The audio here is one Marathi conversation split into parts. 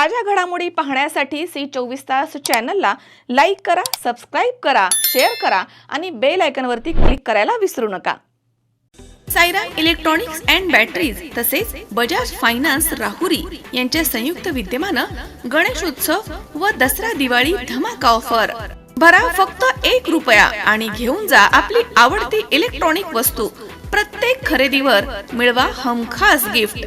ताज्या घडामोडी पाहण्यासाठी सी चोवीस तास चॅनलला लाईक करा सबस्क्राईब करा शेअर करा आणि बेल आयकॉनवरती क्लिक करायला विसरू नका. सायरा इलेक्ट्रॉनिक्स अँड बॅटरीज तसेच बजाज फायनान्स राहुरी यांच्या संयुक्त विद्यमानं गणेशोत्सव व दसरा दिवाळी धमाका ऑफर. भरा फक्त एक रुपया आणि घेऊन जा आपली आवडती इलेक्ट्रॉनिक वस्तू. प्रत्येक खरेदीवर मिळवा हमखास गिफ्ट.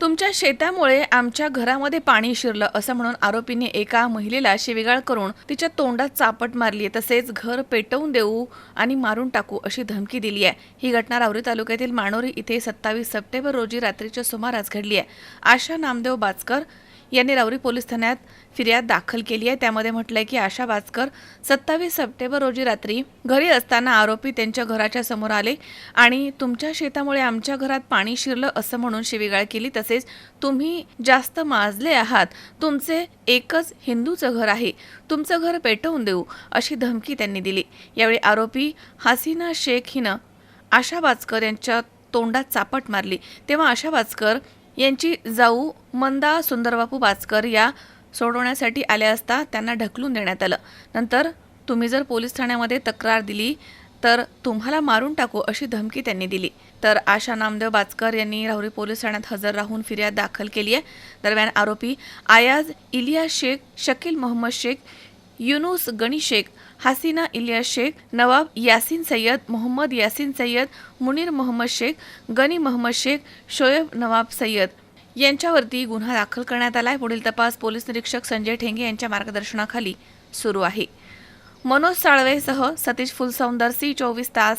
तुमच्या शेतामुळे आमच्या घरामध्ये पाणी शिरलं असं म्हणून आरोपीने एका महिलेला शिवेगाळ करून तिच्या तोंडात चापट मारली आहे. तसेच घर पेटवून देऊ आणि मारून टाकू अशी धमकी दिली आहे. ही घटना राहुरी तालुक्यातील माणोरी इथे सत्तावीस सप्टेंबर रोजी रात्रीच्या सुमारास घडली आहे. आशा नामदेव बाचकर यांनी रावरी पोलीस ठाण्यात फिर्याद दाखल केली आहे. त्यामध्ये म्हटलंय की आशा बाचकर सत्तावीस सप्टेंबर रोजी रात्री घरी असताना आरोपी त्यांच्या घराच्या समोर आले आणि तुमच्या शेतामुळे आमच्या घरात पाणी शिरलं असं म्हणून शिवीगाळ केली. तसेच तुम्ही जास्त माजले आहात. तुमचे एकच हिंदूचं घर आहे. तुमचं घर पेटवून देऊ अशी धमकी त्यांनी दिली. यावेळी आरोपी हसीना शेख हिनं आशा बाचकर यांच्या तोंडात चापट मारली. तेव्हा आशा बाचकर यांची जाऊ मंदा सुंदरबापू बाचकर या सोडवण्यासाठी आल्या असता त्यांना ढकलून देण्यात आलं. नंतर तुम्ही जर पोलीस ठाण्यामध्ये तक्रार दिली तर तुम्हाला मारून टाकू अशी धमकी त्यांनी दिली. तर आशा नामदेव बाचकर यांनी राहुरी पोलीस ठाण्यात हजर राहून फिर्याद दाखल केली आहे. दरम्यान आरोपी आयाज इलियास शेख शकील मोहम्मद शेख युनुस गणी शेख हसीना इलियास शेख नवाब यासिन सय्यद मोहम्मद यासिन सय्यद मुनीर मोहम्मद शेख गनी मोहम्मद शेख शोएब नवाब सय्यद यांच्यावरती गुन्हा दाखल करण्यात आला आहे पुढील तपास पोलीस निरीक्षक संजय ठेंगे यांच्या मार्गदर्शनाखाली सुरू आहे. मनोज साळवेसह सतीश फुलसौंदर सी चोवीस तास